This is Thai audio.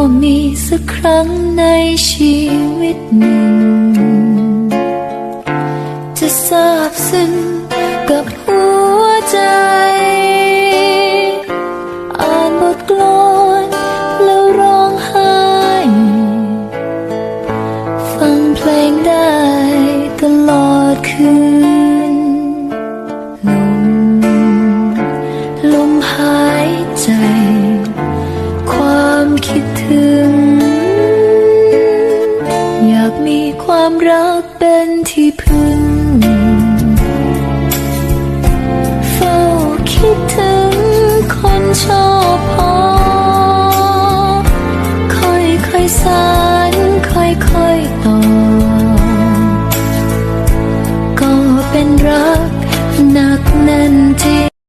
็มีสักครั้งในชีวิตหนึ่ง จะทราบซึ้งกับหัวใจ อ่านบทกลอนแล้วร้องไห้ ฟังเพลงได้ตลอดคืน ความรักเป็นที่พึ่ง เฝ้าคิดถึงคนชอบพอ ค่อยค่อยสานค่อยค่อยต่อ ก็เป็นรัก